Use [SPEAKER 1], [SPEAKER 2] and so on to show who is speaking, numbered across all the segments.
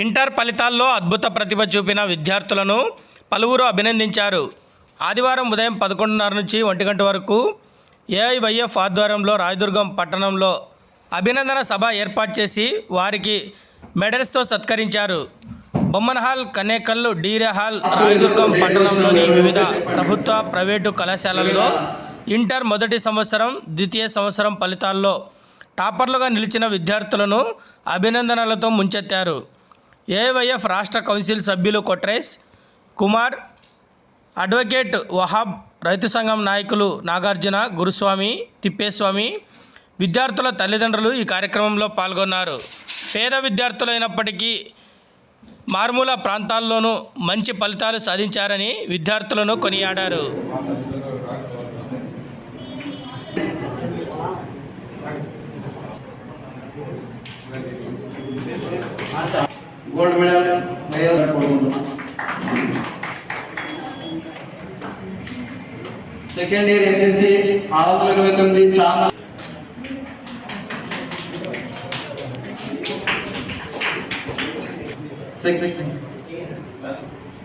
[SPEAKER 1] Inter ఫలితాల్లో అద్భుత ప్రతిభ చూపిన విద్యార్థులను పలువురు అభినందించారు. ఆదివారం ఉదయం పదకొండున్నర నుంచి ఒంటి గంట వరకు ఏఐవైఎఫ్ ఆధ్వర్యంలో రాయదుర్గం పట్టణంలో అభినందన సభ ఏర్పాటు చేసి వారికి మెడల్స్తో సత్కరించారు. బొమ్మన్హాల్ కనేకల్లు డీరే హాల్ రాయదుర్గం పట్టణంలోని వివిధ ప్రభుత్వ ప్రైవేటు కళాశాలల్లో ఇంటర్ మొదటి సంవత్సరం ద్వితీయ సంవత్సరం ఫలితాల్లో టాపర్లుగా నిలిచిన విద్యార్థులను అభినందనలతో ముంచెత్తారు. ఏవైఎఫ్ రాష్ట్ర కౌన్సిల్ సభ్యులు కొట్రేస్ కుమార్ అడ్వకేట్ వహాబ్ రైతు సంఘం నాయకులు నాగార్జున గురుస్వామి తిప్పేస్వామి విద్యార్థుల తల్లిదండ్రులు ఈ కార్యక్రమంలో పాల్గొన్నారు. పేద విద్యార్థులైనప్పటికీ మారుమూల ప్రాంతాల్లోనూ మంచి ఫలితాలు సాధించారని విద్యార్థులను కొనియాడారు.
[SPEAKER 2] గోల్డ్ మెడల్ మెడల్ కోరుకుంటున్నాం సెకండ్ ఇయర్ ఎంపీసీ ఆరు వందల ఇరవై తొమ్మిది చాలా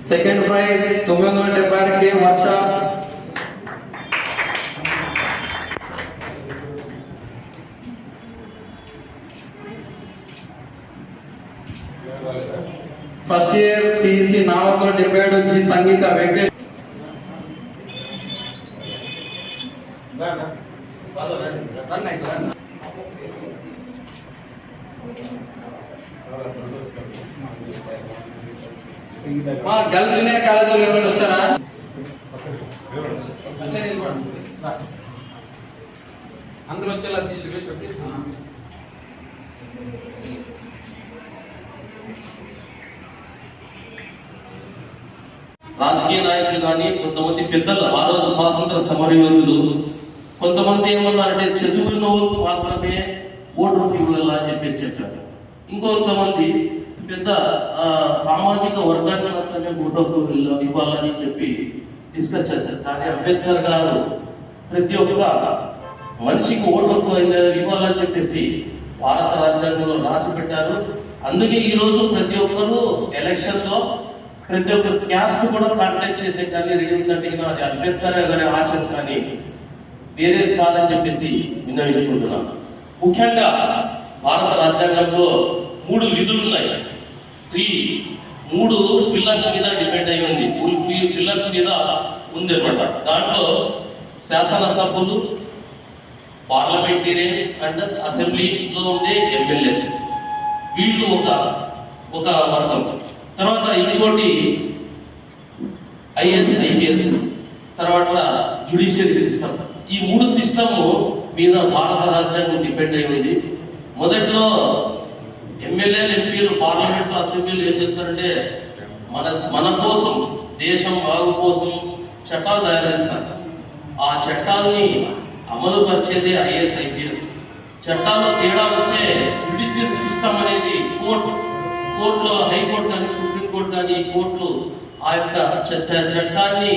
[SPEAKER 2] సెకండ్ ప్రైజ్ తొమ్మిది వందల డెబ్బై ఆరుకి వర్ష ఫస్ట్ ఇయర్ సిఇసి నాలుగు వందల డెబ్బై ఏడు జి సంగీత వెంకటేష్. మా గర్ల్ జూనియర్ కాలేజీలో ఎవరైనా వచ్చారా? అందరూ వచ్చేలా తీసి
[SPEAKER 3] రాజకీయ నాయకులు కానీ కొంతమంది పెద్దలు ఆ రోజు స్వాతంత్ర సమరయోధులు కొంతమంది ఏమన్నారంటే చదువున్న వాళ్ళకు మాత్రమే ఓటు ఇవ్వాలా అని చెప్పేసి చెప్పారు. ఇంకొంతమంది పెద్ద సామాజిక వర్గాన్ని మాత్రమే ఓటు హక్కు ఇవ్వాలని చెప్పి డిస్కస్ చేశారు. కానీ అంబేద్కర్ గారు ప్రతి ఒక్క మనిషికి ఓటు హక్కు ఇవ్వాలని చెప్పేసి భారత రాజ్యాంగంలో రాసి పెట్టారు. అందుకే ఈ రోజు ప్రతి ఒక్కరు ఎలక్షన్లో ప్రతి ఒక్క క్యాస్ట్ కూడా కాంటెస్ట్ చేసే కానీ రెడీ ఉందంటే ఇంకా అది అంబేద్కర్ గారి ఆశ కానీ వేరేది కాదని చెప్పేసి విన్నవించుకుంటున్నాను ముఖ్యంగా భారత రాజ్యాంగంలో మూడు విధులు ఉన్నాయి. త్రీ మూడు పిల్లర్స్ మీద డిపెండ్ అయి ఉంది. పిల్లర్స్ మీద ఉంది అనమాట దాంట్లో శాసనసభ్యులు పార్లమెంటేరియన్ అండ్ అసెంబ్లీలో ఉండే ఎమ్మెల్యేస్ వీళ్ళు ఒక ఒక వర్గం. తర్వాత ఇంకోటి ఐఎస్ ఐపీఎస్ తర్వాత జుడిషియరీ సిస్టమ్. ఈ మూడు సిస్టమ్ మీద భారత రాజ్యాంగం డిపెండ్ అయి ఉంది. మొదట్లో ఎమ్మెల్యేలు ఎంపీలు పార్లమెంట్ అసెంబ్లీలు ఏం చేస్తారంటే మన మన కోసం దేశం బాగు కోసం చట్టాలు తయారు చేస్తారు ఆ చట్టాలని అమలు పరిచేది ఐఏఎస్ ఐపీఎస్. చట్టాల్లో తేడా వస్తే జుడిషియల్ సిస్టమ్ అనేది కోర్టు కోర్టులో హైకోర్టు కానీ సుప్రీంకోర్టు కానీ కోర్టులు ఆ యొక్క చట్ట చట్టాన్ని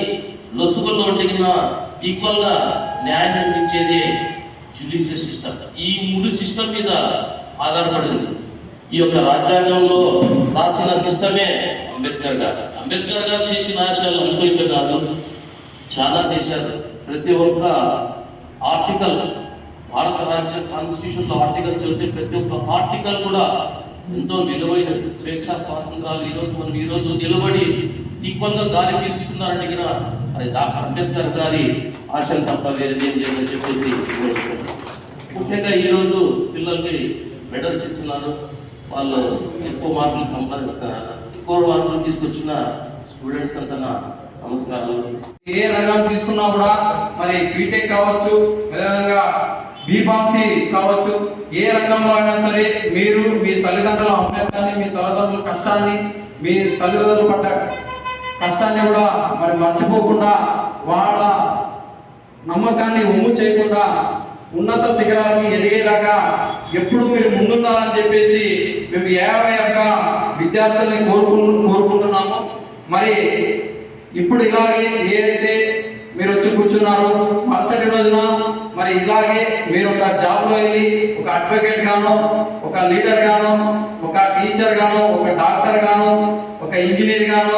[SPEAKER 3] లొసుగుల్లో ఉండిన ఈక్వల్గా న్యాయం అందించేదే జ్యుడిషియల్ సిస్టమ్. ఈ మూడు సిస్టమ్ మీద ఆధారపడింది ఈ యొక్క రాజ్యాంగంలో రాసిన సిస్టమే అంబేద్కర్ గారు. అంబేద్కర్ గారు చేసిన ఆశయాలు అంతూ కాదు. చాలా చేశారు. ప్రతి ఒక్క ఆర్టికల్ భారత రాజ్య కాన్స్టిట్యూషన్ ఆర్టికల్ చదివితే ప్రతి ఒక్క ఆర్టికల్ కూడా ఎంతో విలువైన స్వేచ్ఛ స్వాతంత్రాలు ఈ రోజు మనం ఈ నిలబడి ఈక్వల్ దారి గాలి కూడా అది డాక్టర్ అంబేద్కర్ గారి ఆశలు తప్ప వేరేదేం లేదని చెప్పేసి ముఖ్యంగా ఈరోజు పిల్లలకి మెడల్స్ ఇస్తున్నారు వాళ్ళు ఎక్కువ మార్కులు సంపాదిస్తున్నారు. ఎక్కువ మార్కులు తీసుకొచ్చిన స్టూడెంట్స్ అంతా నమస్కారం నమస్కారాలు.
[SPEAKER 2] ఏ రంగం తీసుకున్నా కూడా మరి బీటెక్ కావచ్చు అదేవిధంగా కావచ్చు ఏ రంగంలో అయినా సరే మీరు మీ తల్లిదండ్రుల అభ్యర్థాన్ని మీ తల్లిదండ్రుల కష్టాన్ని మీ తల్లిదండ్రులు పడ్డ కష్టాన్ని కూడా మరి మర్చిపోకుండా వాళ్ళ నమ్మకాన్ని ఉమ్ము చేయకుండా ఉన్నత శిఖరాలకి ఎదిగేలాగా ఎప్పుడు మీరు ముందుండాలని చెప్పేసి మేము యాభై యొక్క విద్యార్థుల్ని కోరుకు కోరుకుంటున్నాము. మరి ఇప్పుడు ఇలాగే ఏదైతే మీరు వచ్చి కూర్చున్నారో మరుసటి రోజున మరి ఇలాగే మీరు ఒక జాబ్లో వెళ్ళి ఒక అడ్వకేట్ గాను ఒక లీడర్ గాను ఒక టీచర్ గాను ఒక డాక్టర్ గాను ఒక ఇంజనీర్ గాను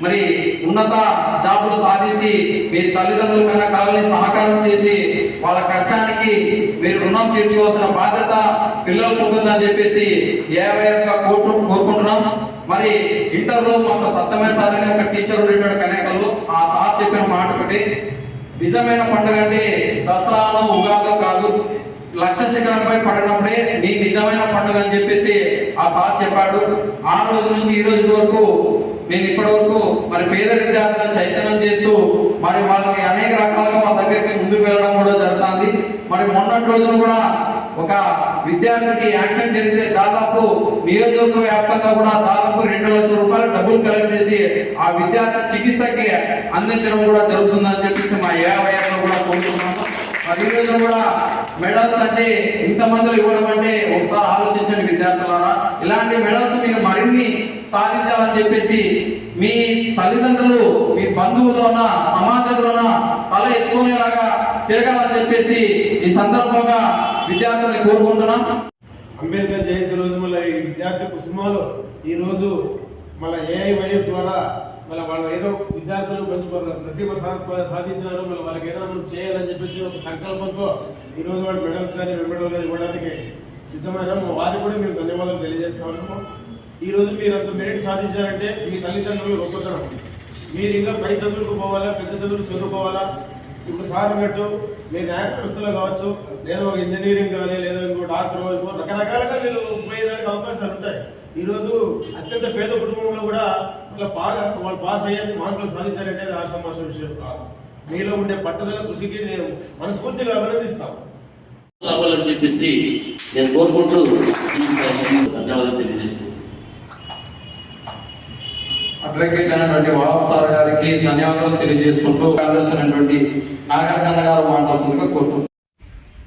[SPEAKER 2] మరి ఉన్నత జాబులు సాధించి మీ తల్లిదండ్రుల కన్నా కళల్ని సహకారం చేసి వాళ్ళ కష్టానికి మీరు రుణం తీర్చుకోవాల్సిన బాధ్యత పిల్లలకు ఉంటుందని చెప్పేసి యాభై ఒక్క కోట్లు కోరుకుంటున్నాం. మరి ఇంటర్లో మాకు సత్యమే సార్ అనే ఒక టీచర్ ఉండేటువంటి కనేకలు ఆ సార్ చెప్పిన మాట ఒకటి నిజమైన పండుగ అంటే దసరాలో ఉగాదో కాదు. లక్ష శిఖరంపై పడినప్పుడే నీ నిజమైన పండుగ అని చెప్పేసి ఆ సార్ చెప్పాడు. ఆ రోజు నుంచి ఈ రోజు వరకు నేను ఇప్పటి వరకు మరి పేద విద్యార్థులను చైతన్యం చేస్తూ మరి వాళ్ళకి అనేక రకాలుగా మా దగ్గరికి ముందుకు వెళ్ళడం కూడా జరుగుతుంది. మరి మొన్నటి రోజున కూడా ఒక విద్యార్థికి యాక్సిడెంట్ జరిగితే దాదాపు నియోజకవర్గ వ్యాప్తంగా కూడా దాదాపు రెండు లక్షల రూపాయలు డబ్బులు కలెక్ట్ చేసి ఆ విద్యార్థి చికిత్సకి అందించడం కూడా జరుగుతుందని చెప్పేసి మా ఏవైఆర్లో కూడా కోరుతున్నాము మరి ఈ రోజు కూడా మెడల్స్ అంటే ఇంత మందిలో ఇవ్వడం అంటే ఒకసారి ఆలోచించండి విద్యార్థులారా. ఇలాంటి మెడల్స్ మీరు మరిన్ని సాధించాలని చెప్పేసి మీ తల్లిదండ్రులు మీ బంధువుల్లోన సమాజంలోన తల ఎత్తుకునేలాగా తిరగాలని చెప్పేసి ఈ సందర్భంగా విద్యార్థులను కోరుకుంటున్నాం.
[SPEAKER 4] అంబేద్కర్ జయంతి రోజు మళ్ళీ ఈ విద్యార్థి కుసుమాలు ఈ రోజు మళ్ళీ ఏఐవైఎఫ్ ద్వారా మళ్ళీ వాళ్ళు ఏదో విద్యార్థులు ప్రతిభ సాధించినారు. మళ్ళీ వాళ్ళకి ఏదైనా మనం చేయాలని చెప్పేసి ఒక సంకల్పంతో ఈ రోజు వాళ్ళు మెడల్స్ కానీ మెడల్ కానీ ఇవ్వడానికి సిద్ధమైన వారికి కూడా మేము ధన్యవాదాలు తెలియజేస్తా ఉన్నాము. ఈ రోజు మీరు అంత మెరిట్ సాధించారంటే మీ తల్లిదండ్రులు గొప్పతనం. మీరు ఇంకా పై చదువులకు పోవాలా పెద్ద చదువులు చదువుకోవాలా? ఇప్పుడు సార్ అన్నట్టు మీరు న్యాయ వ్యవస్థలో కావచ్చు నేను ఒక ఇంజనీరింగ్ కానీ లేదా ఇంకో డాక్టర్ ఇంకో రకరకాలుగా మీరు పోయేదానికి అవకాశాలు ఉంటాయి. ఈ రోజు అత్యంత పేద కుటుంబంలో కూడా వాళ్ళ పాస్ వాళ్ళు పాస్ అయ్యారు మార్కులు సాధించారంటే అది ఆశామాష విషయం కాదు. మీలో ఉండే పట్టుదల కృషికి నేను మనస్ఫూర్తిగా అభినందిస్తాను.
[SPEAKER 3] కావాలని చెప్పేసి నేను కోరుకుంటూ ధన్యవాదాలు తెలియజేస్తున్నాను.
[SPEAKER 2] అడ్వకేట్ అయినటువంటి వాబ్ సార్ గారికి ధన్యవాదాలు తెలియజేసుకుంటూ కార్యదర్శి అయినటువంటి నాగరకన్న గారు మాట్లాడుతుందిగా కోరుతున్నాను